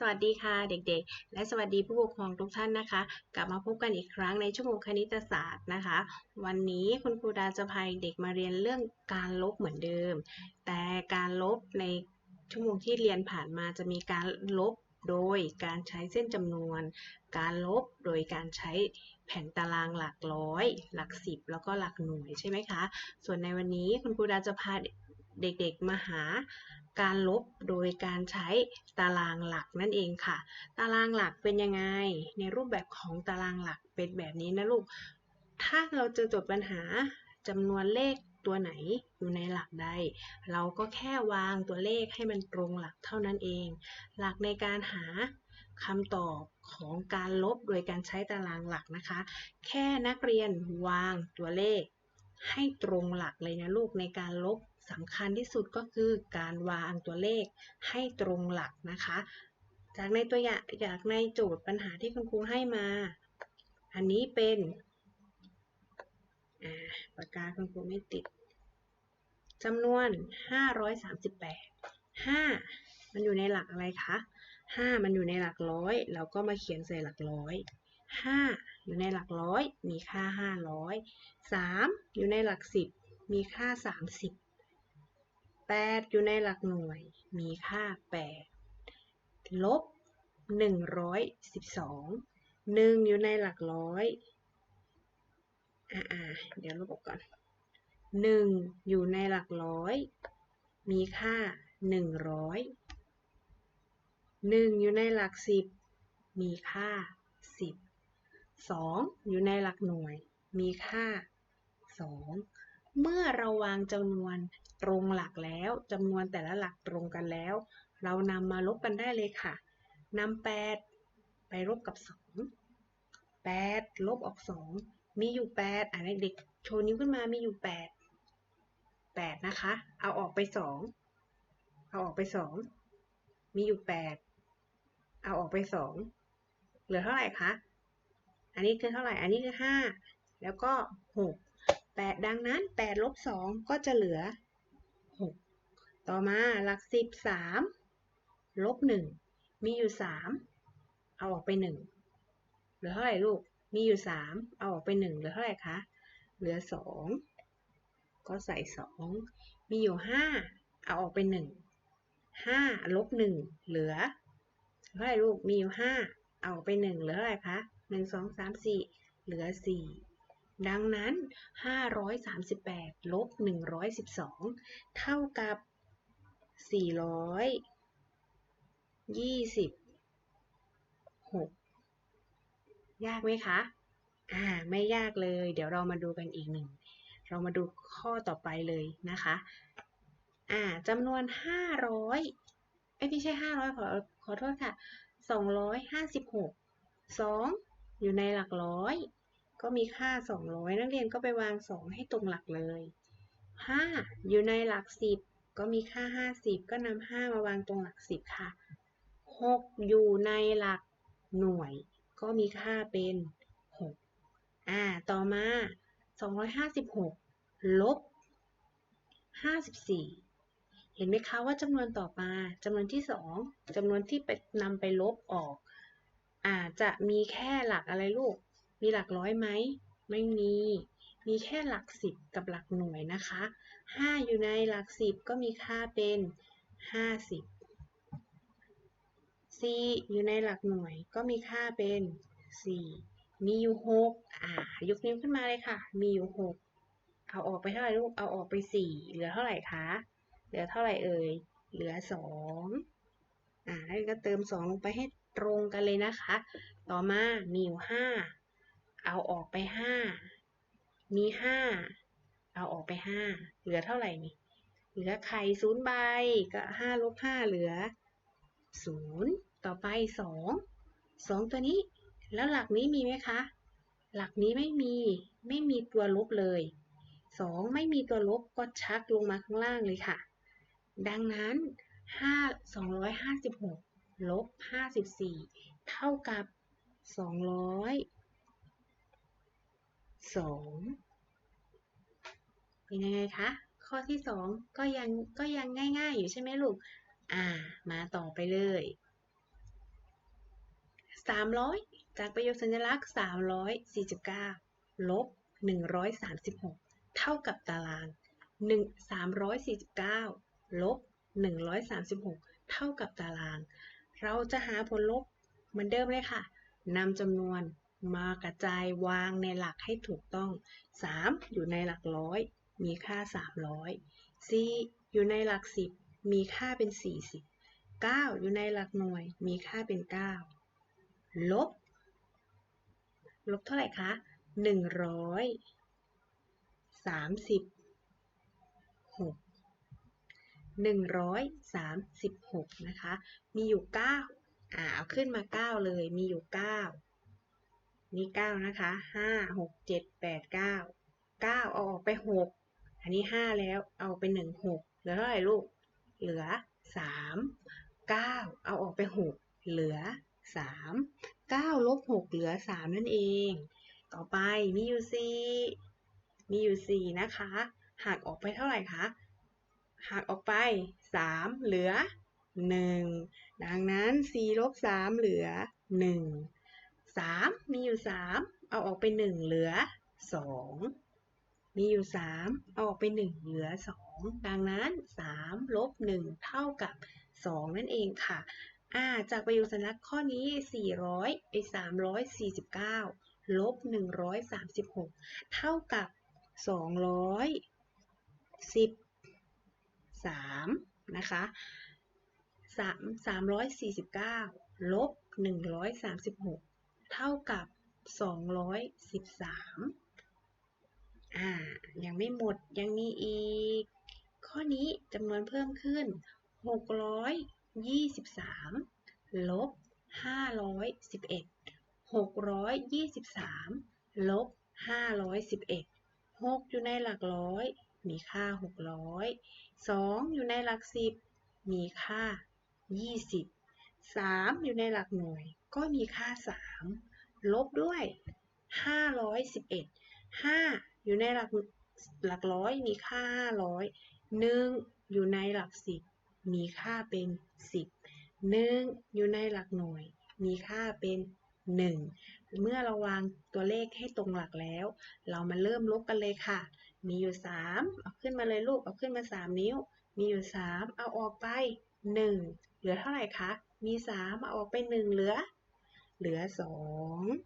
สวัสดีค่ะเด็กๆ และสวัสดีผู้ปกครองทุกท่านนะคะ กลับมาพบกันอีกครั้งในชั่วโมงคณิตศาสตร์นะคะ วันนี้คุณครูดาจะพาเด็กมาเรียนเรื่องการลบเหมือนเดิม แต่การลบในชั่วโมงที่เรียนผ่านมาจะมีการลบโดยการใช้เส้นจำนวน การลบโดยการใช้แผ่นตารางหลักร้อย หลักสิบแล้วก็หลักหน่วยใช่ไหมคะ ส่วนในวันนี้คุณครูดาจะพาเด็กๆมาหา การลบโดยการใช้ตารางหลักนั่นเองค่ะ ตารางหลักเป็นยังไง ในรูปแบบของตารางหลักเป็นแบบนี้นะลูก ถ้าเราเจอโจทย์ปัญหาจำนวนเลขตัวไหนอยู่ในหลักใด เราก็แค่วางตัวเลขให้มันตรงหลักเท่านั้นเอง หลักในการหาคำตอบของการลบโดยการใช้ตารางหลักนะคะ แค่นักเรียนวางตัวเลขให้ตรงหลักเลยนะลูกในการลบ สำคัญที่สุดก็คือการวางตัวเลขให้ตรงหลักนะคะ จากในตัวอย่างจากในโจทย์ปัญหาที่คุณครูให้มา อันนี้เป็นปากกาคุณครูไม่ติดจำนวน 538 5 มันอยู่ในหลักอะไรคะ 5 มันอยู่ในหลักร้อย เราก็มาเขียนใส่หลักร้อย 5 อยู่ในหลักร้อย มีค่า 500 3 อยู่ในหลัก 10 มีค่า 30 8 อยู่ในหลักหน่วย มีค่า 8 ลบ 112 1 อยู่ในหลักร้อย อ่าเดี๋ยวลบออกก่อน 1 อยู่ในหลักร้อย มีค่า 100 1 อยู่ในหลัก 10 มีค่า 10 2 อยู่ในหลักหน่วย มีค่า 2 เมื่อเราวางจำนวน ตรงหลักแล้วจำนวนแต่ละหลักตรงกันแล้ว เรานำมาลบกันได้เลยค่ะนำ8ไปลบกับ 2 8 ลบออก 2 มีอยู่ 8อ่านเด็กๆโชว์นิ้วขึ้นมามีอยู่ 8 8 นะคะ เอาออกไป 2 เอาออกไป 2 มีอยู่ 8 เอาออกไป 2 เหลือเท่าไหร่คะ อันนี้คือเท่าไหร่ อันนี้คือ 5 แล้วก็ 6 8 ดังนั้น 8 ลบ 2 ก็จะเหลือ ต่อมาหลัก10 3ลบ1มีอยู่3เอาออกไป1เหลือเท่าไหร่ลูก มีอยู่3เอาออกไป1เหลือเท่าไหร่คะ เหลือ2ก็ใส่2มีอยู่5เอาออกไป1 5ลบ1เหลือเท่าไหร่ลูก มีอยู่5เอาออกไป1เหลือเท่าไหร่คะ1 2 3 4เหลือ4ดังนั้น 538 ลบ 112 เท่ากับ 426ยากไหมคะ อ่า ไม่ยากเลย เดี๋ยวเรามาดูกันอีกหนึ่ง เรามาดูข้อต่อไปเลยนะคะ อ่าจำนวน500เอ้ยไม่ใช่500ขอขอโทษค่ะ256 2อยู่ในหลักร้อย ก็มีค่า200นักเรียนก็ไปวาง2ให้ตรงหลักเลย5อยู่ในหลัก10 ก็มีค่า 50 ก็นำ5มาวางตรงหลัก 10 ค่ะ 6 อยู่ในหลักหน่วย ก็มีค่าเป็น 6 อ่า ต่อมา 256 ลบ 54 เห็นไหมคะว่าจำนวนต่อมาจำนวนที่ 2จำนวนที่ไปนำไปลบออก อาจจะมีแค่หลักอะไรลูก มีหลักร้อยไหม ไม่มี มีแค่หลักสิบกับหลักหน่วยนะคะ 5 อยู่ในหลักสิบก็มีค่าเป็น 50 4อยู่ในหลักหน่วยก็มีค่าเป็น 4 มีอยู่ 6 อ่ายกนิ้วขึ้นมาเลยค่ะ มีอยู่ 6 เอาออกไปเท่าไหร่ลูก เอาออกไป 4 เหลือเท่าไหร่คะ เหลือเท่าไหร่เอ่ย เหลือ 2 อ่าแล้วก็เติม 2 ลงไปให้ตรงกันเลยนะคะ ต่อมา มีอยู่ 5 เอาออกไป 5 มี 5 เอาออกไป5เหลือเท่าไหร่นี่ เหลือไข่ศูนย์ใบก็5ลบ5เหลือ0ต่อไป2 2ตัวนี้ แล้วหลักนี้มีไหมคะ หลักนี้ไม่มี ไม่มีตัวลบเลย2ไม่มีตัวลบก็ชักลงมาข้างล่างเลยค่ะ ดังนั้น5 256ลบ54เท่ากับ202 เป็นยังไงคะ ข้อที่2ก็ยังก็ยังง่าย ๆ อยู่ใช่ไหมลูก อ่า มาต่อไปเลย300จากประโยคสัญลักษณ์349ลบ136เท่ากับตาราง1 349ลบ136เท่ากับตาราง เราจะหาผลลบเหมือนเดิมเลยค่ะนำจำนวนมากระจายวางในหลักให้ถูกต้อง 3 อยู่ในหลักร้อย มีค่า 300 4 อยู่ในหลัก 10 มีค่าเป็น 40 9 อยู่ในหลักหน่วย มีค่าเป็น 9 ลบ ลบเท่าไหร่คะ 136 136 นะคะ มีอยู่ 9 อ่า เอาขึ้นมา 9 เลย มีอยู่ 9 นี่ 9 นะคะ 5 6 7 8 9 9 เอาออกไป 6 อันนี้5แล้วเอาไป1 6เหลือเท่าไหร่ลูก เหลือ3 9เอาออกไป6เหลือ3 9ลบ6เหลือ3นั่นเอง ต่อไปมีอยู่4มีอยู่4นะคะหักออกไปเท่าไหร่คะหักออกไป3เหลือ1ดังนั้น4ลบ3เหลือ1 3มีอยู่3เอาออกไป1เหลือ2 มีอยู่3เอาออกไป 1 เหลือ 2 ดังนั้น3ลบ1เท่ากับ 2 นั่นเองค่ะอ่าจากประโยคสัญลักษณ์ข้อนี้ 400ไอ้349 ลบ 136 เท่ากับ 213 นะคะ3 349 ลบ 136 เท่ากับ 213 อ่า ยังไม่หมด ยังมีอีก ข้อนี้จำนวนเพิ่มขึ้น 623 ลบ 511 623 ลบ 511 6 อยู่ในหลักร้อย มีค่า 600 2 อยู่ในหลักสิบมีค่า 20 3 อยู่ในหลักหน่วย ก็มีค่า 3 ลบด้วย 511 5 อยู่ในหลักหลักร้อยมีค่า500 1อยู่ในหลักสิบมีค่าเป็น10 1อยู่ในหลักหน่วย มีค่าเป็น1เมื่อเราวางตัวเลขให้ตรงหลักแล้ว เรามาเริ่มลบกันเลยค่ะ มีอยู่3เอาขึ้นมาเลยลูกเอาขึ้นมา3นิ้ว มีอยู่3เอาออกไป1เหลือเท่าไหร่คะมี3เอาออกไป1เหลือ เหลือ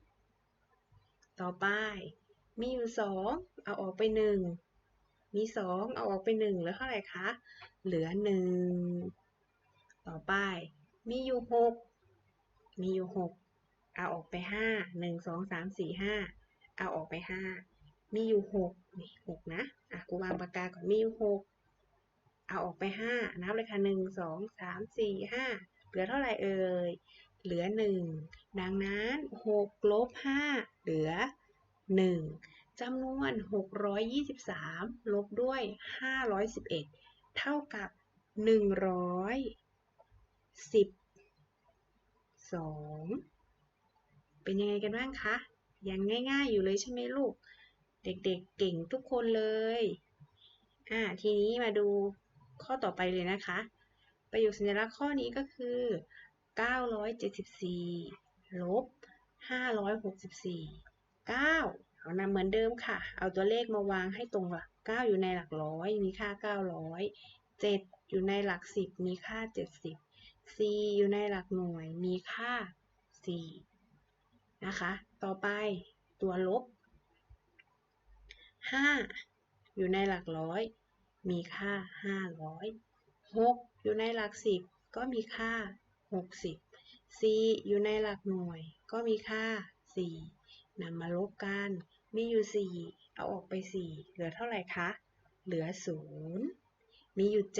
2ต่อไป มีอยู่2เอาออกไป1มี2เอาออกไป1เหลือเท่าไหร่คะ เหลือ1ต่อไป มีอยู่6มีอยู่6เอาออกไป5 1 2 3 4 5เอาออกไป5มีอยู่6นี่6นะอะกูวางปากกาก่อนมีอยู่6เอาออกไป5นับเลยค่ะ1 2 3 4 5เหลือเท่าไหร่เอ่ยเหลือ1ดังนั้น6ลบ5เหลือ 1จำนวน 623 ลบด้วย 511 เท่ากับ 112 เป็นยังไงกันบ้างคะ ยังง่ายๆอยู่เลยใช่ไหมลูก เด็กๆเก่งทุกคนเลย อ่า ทีนี้มาดูข้อต่อไปเลยนะคะ ประโยคสัญลักษณ์ข้อนี้ก็คือ 974 ลบ 564 9เอานำเหมือนเดิมค่ะ เอาตัวเลขมาวางให้ตรงหลัก 9 อยู่ในหลักร้อยมีค่า 900 7 อยู่ในหลัก 10 มีค่า 70 4 อยู่ในหลักหน่วยมีค่า 4 นะคะ ต่อไปตัวลบ 5 อยู่ในหลักร้อย มีค่า 500 6 อยู่ในหลัก 10 ก็มีค่า 60 4 อยู่ในหลักหน่วยก็มีค่า 4 นำมาลบกัน มีอยู่ 4 เอาออกไป 4 เหลือเท่าไหร่คะ เหลือ 0 มีอยู่ 7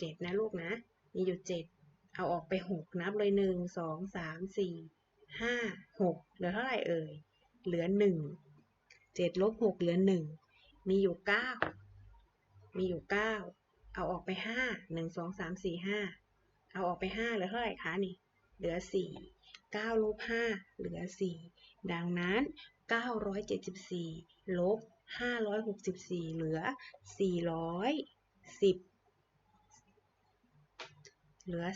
7 นะลูกนะ มีอยู่ 7 เอาออกไป 6 นับเลย 1 2 3 4 5 6 เหลือเท่าไหร่เอ่ย เหลือ 1 7ลบ6เหลือ 1 มีอยู่ 9 มีอยู่ 9 เอาออกไป 5 1 2 3 4 5 เอาออกไป 5 เหลือเท่าไหร่คะนี่ เหลือ 4 9ลบ5เหลือ 4 ดังนั้น 974 ลบ 564 เหลือ 410 เหลือ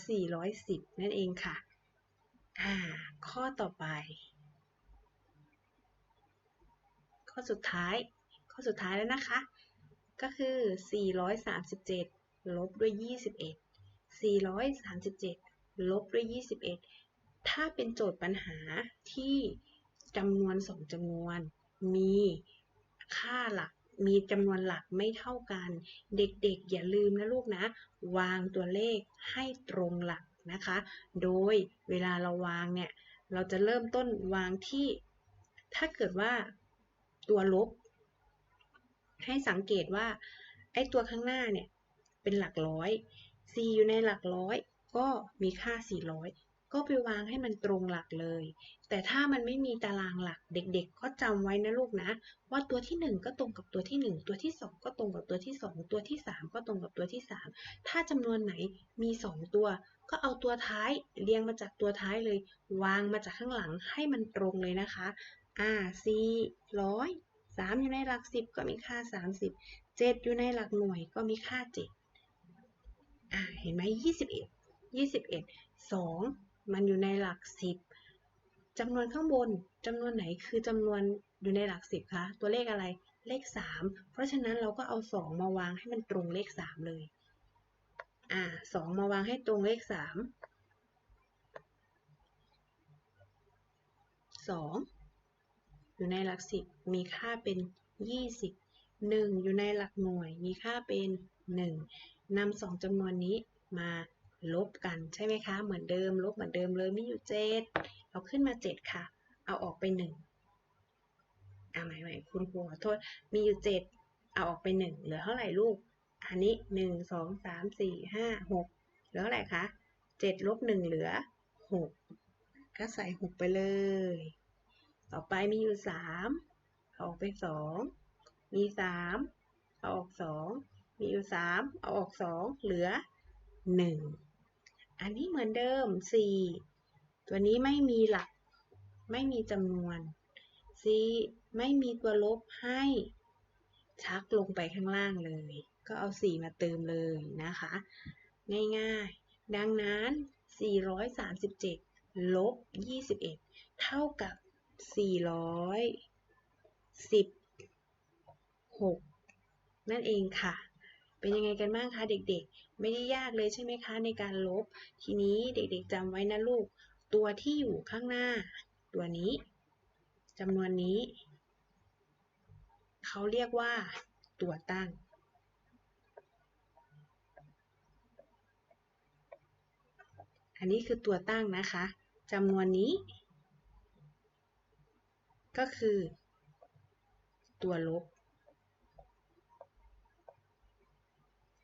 410 นั่นเองค่ะ อ่า ข้อต่อไป ข้อสุดท้าย ข้อสุดท้ายแล้วนะคะ ก็คือ 437 ลบด้วย 21 437 ลบด้วย 21 ถ้าเป็นโจทย์ปัญหาที่ จำนวนสองจำนวน มีค่าหลักมีจำนวนหลักไม่เท่ากัน เด็กๆ อย่าลืมนะลูกนะ วางตัวเลขให้ตรงหลักนะคะ โดยเวลาเราวางเนี่ย เราจะเริ่มต้นวางที่ ถ้าเกิดว่าตัวลบ ให้สังเกตว่าไอ้ตัวข้างหน้าเนี่ย เป็นหลักร้อย c อยู่ในหลักร้อย ก็มีค่า 400 ก็ไปวางให้มันตรงหลักเลย แต่ถ้ามันไม่มีตารางหลักเด็ก ๆ ก็จำไว้นะลูกนะ ว่าตัวที่ 1 ก็ตรงกับตัวที่ 1 ตัวที่ 2 ก็ตรงกับตัวที่ 2 ตัวที่ 3 ก็ตรงกับตัวที่ 3 ถ้าจำนวนไหนมี 2 ตัว ก็เอาตัวท้ายเรียงมาจากตัวท้ายเลย วางมาจากข้างหลังให้มันตรงเลยนะคะอ่า400 3อยู่ในหลัก10ก็มีค่า30 7อยู่ในหลักหน่วยก็มีค่า7อ่าเห็นไหม21 21 2 มันอยู่ในหลัก10จำนวนข้างบนจำนวนไหนคือจำนวนอยู่ในหลัก10คะ ตัวเลขอะไร เลข3เพราะฉะนั้นเราก็เอา2มาวางให้มันตรงเลข3เลย อ่า2มาวางให้ตรงเลข3 2องอยู่ในหลัก10มีค่าเป็น20 1อยู่ในหลักหน่วยมีค่าเป็น1นำสองจำนวนนี้มา ลบกันใช่ไหมคะ เหมือนเดิม ลบเหมือนเดิมเลยมีอยู่7เอาขึ้นมา7ค่ะ เอาออกไป1อ่าใหม่ใหม่คุณครูขอโทษ มีอยู่7เอาออกไป1เหลือเท่าไหร่ลูก อันนี้1 2 3 4 5 6เหลือเท่าไหร่คะ7ลบ1เหลือ6ก็ใส่6ไปเลย ต่อไปมีอยู่3เอาออกไป2มี3เอาออก2มีอยู่3เอาออก2เหลือ1 อันนี้เหมือนเดิม 4 ตัวนี้ไม่มีหลัก ไม่มีจำนวน c ไม่มีตัวลบให้ชักลงไปข้างล่างเลย ก็เอา 4 มาเติมเลยนะคะ ง่ายๆ ดังนั้น 437 ลบ 21 เท่ากับ 416 นั่นเองค่ะ เป็นยังไงกันบ้างคะเด็กๆ ไม่ได้ยากเลยใช่ไหมคะในการลบ ทีนี้เด็กๆจำไว้นะลูก ตัวที่อยู่ข้างหน้า ตัวนี้จำนวนนี้ เขาเรียกว่า ตัวตั้ง อันนี้คือตัวตั้งนะคะจำนวนนี้ ก็คือ ตัวลบ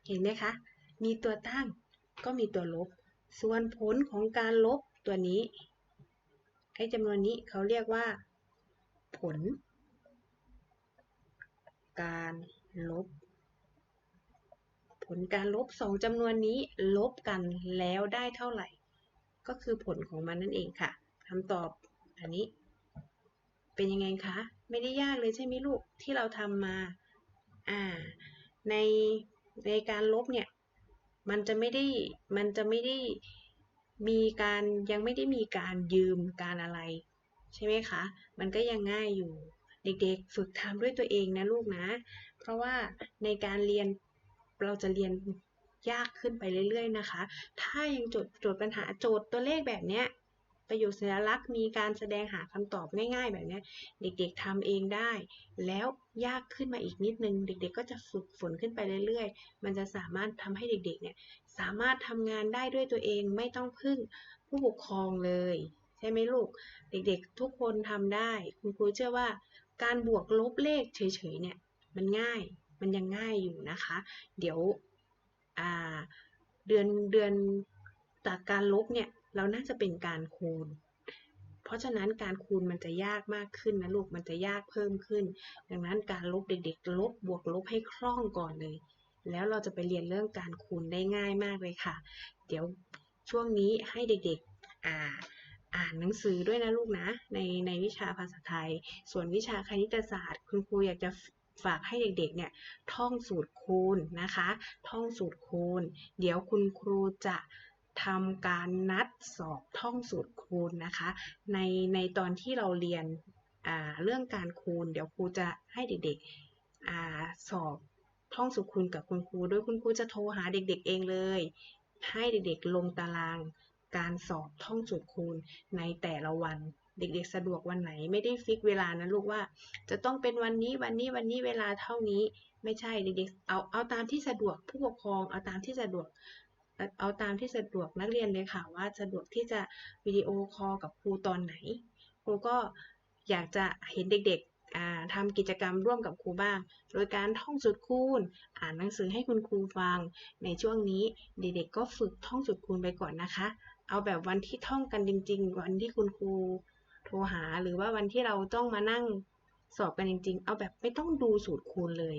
เห็นไหมคะ มีตัวตั้งก็มีตัวลบ ส่วนผลของการลบตัวนี้ไอ้จำนวนนี้เขาเรียกว่า ผล การลบ ผลการลบสองจำนวนนี้ลบกันแล้วได้เท่าไหร่ ก็คือผลของมันนั่นเองค่ะคำตอบอันนี้ เป็นยังไงคะ ไม่ได้ยากเลยใช่ไหมลูกที่เราทำมาอ่าใน ในการลบเนี่ยมันจะไม่ได้มันจะไม่ได้มีการยังไม่ได้มีการยืมการอะไร ใช่ไหมคะ มันก็ยังง่ายอยู่เด็กๆ ฝึกทำด้วยตัวเองนะลูกนะ เพราะว่าในการเรียนเราจะเรียนยากขึ้นไปเรื่อยๆนะคะ ถ้ายังโจทย์โจทย์ปัญหาโจทย์ตัวเลขแบบเนี้ย ประโยคสัญลักษณ์ มีการแสดงหาคำตอบง่ายๆ แบบนี้เด็กๆทำเองได้ แล้วยากขึ้นมาอีกนิดนึง เด็กๆ ก็จะฝึกฝนขึ้นไปเรื่อยๆ มันจะสามารถทำให้เด็กๆเนี่ยสามารถทำงานได้ด้วยตัวเองไม่ต้องพึ่งผู้ปกครองเลย ใช่ไหมลูก เด็กๆ ทุกคนทำได้ คุณครูเชื่อว่า การบวกลบเลขเฉยๆเนี่ยมันง่ายมันยังง่ายอยู่นะคะ เดี๋ยวเดือนเดือนจากการลบเนี่ย เราน่าจะเป็นการคูณ เพราะฉะนั้นการคูณมันจะยากมากขึ้นนะลูก มันจะยากเพิ่มขึ้น ดังนั้นการลบเด็กๆ ลบบวกลบให้คล่องก่อนเลย แล้วเราจะไปเรียนเรื่องการคูณได้ง่ายมากเลยค่ะ เดี๋ยวช่วงนี้ให้เด็กๆ อ่าอ่านหนังสือด้วยนะลูกนะ ในในวิชาภาษาไทย ส่วนวิชาคณิตศาสตร์ คุณครูอยากจะฝากให้เด็กๆ เนี่ยท่องสูตรคูณนะคะ ท่องสูตรคูณ เดี๋ยวคุณครูจะ ทำการนัดสอบท่องสูตรคูณนะคะ ในในตอนที่เราเรียนเรื่องการคูณ เดี๋ยวครูจะให้เด็กๆอสอบท่องสูตรคูณกับคุณครูโดยคุณครูจะโทรหาเด็กๆเองเลย ให้เด็กๆลงตารางการสอบท่องสูตรคูณในแต่ละวันเด็กๆ สะดวกวันไหนไม่ได้ฟิกเวลานะลูกว่า จะต้องเป็นวันนี้วันนี้วันนี้เวลาเท่านี้ไม่ใช่เด็กๆเอาเอาตามที่สะดวกผู้ปกครองเอาตามที่สะดวก เอาตามที่สะดวกนักเรียนเลยค่ะว่าสะดวกที่จะวิดีโอคอลกับครูตอนไหน ครูก็อยากจะเห็นเด็กๆทำกิจกรรมร่วมกับครูบ้าง โดยการท่องสูตรคูณ อ่านหนังสือให้คุณครูฟัง ในช่วงนี้เด็กๆก็ฝึกท่องสูตรคูณไปก่อนนะคะ เอาแบบวันที่ท่องกันจริง ๆ วันที่คุณครูโทรหาหรือว่าวันที่เราต้องมานั่งสอบกันจริง ๆ เอาแบบไม่ต้องดูสูตรคูณเลย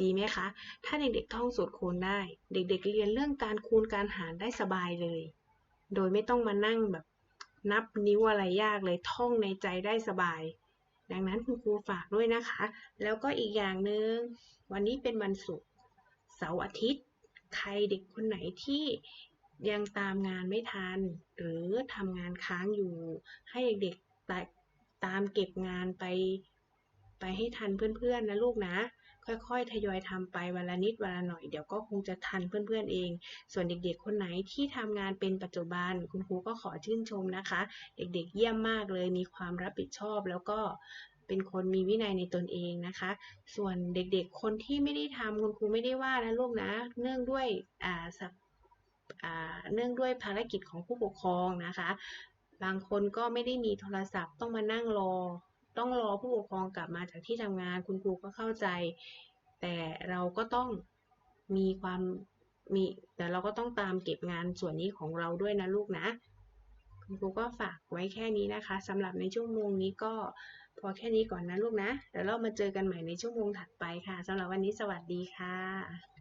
ดีไหมคะ ถ้าเด็กๆท่องสูตรคูณได้ เด็กๆเรียนเรื่องการคูณการหารได้สบายเลย โดยไม่ต้องมานั่งแบบนับนิ้วอะไรยากเลยท่องในใจได้สบาย ดังนั้นคุณครูฝากด้วยนะคะ แล้วก็อีกอย่างหนึ่งวันนี้เป็นวันศุกร์เสาร์อาทิตย์ ใครเด็กคนไหนที่ยังตามงานไม่ทัน หรือทำงานค้างอยู่ ให้เด็กๆตตามเก็บงานไป ไปให้ทันเพื่อนๆนะลูกนะ ค่อยๆ ทยอยทำไปวันละนิดวันละหน่อยเดี๋ยวก็คงจะทันเพื่อนๆเอง ส่วนเด็กๆ คนไหนที่ทำงานเป็นปัจจุบัน คุณครูก็ขอชื่นชมนะคะ เด็กๆ เยี่ยมมากเลยมีความรับผิดชอบแล้วก็เป็นคนมีวินัยในตนเองนะคะ ส่วนเด็กๆ คนที่ไม่ได้ทำคุณครูไม่ได้ว่านะลูกนะ เนื่องด้วยอ่าสับอ่าเนื่องด้วยภารกิจของผู้ปกครองนะคะ บางคนก็ไม่ได้มีโทรศัพท์ต้องมานั่งรอ ต้องรอผู้ปกครองกลับมาจากที่ทำงาน คุณครูก็เข้าใจ แต่เราก็ต้องมีความมีแต่เราก็ต้องตามเก็บงานส่วนนี้ของเราด้วยนะลูกนะ คุณครูก็ฝากไว้แค่นี้นะคะสำหรับในชั่วโมงนี้ก็พอแค่นี้ก่อนนะลูกนะเดี๋ยวเรามาเจอกันใหม่ในชั่วโมงถัดไปค่ะสำหรับวันนี้สวัสดีค่ะ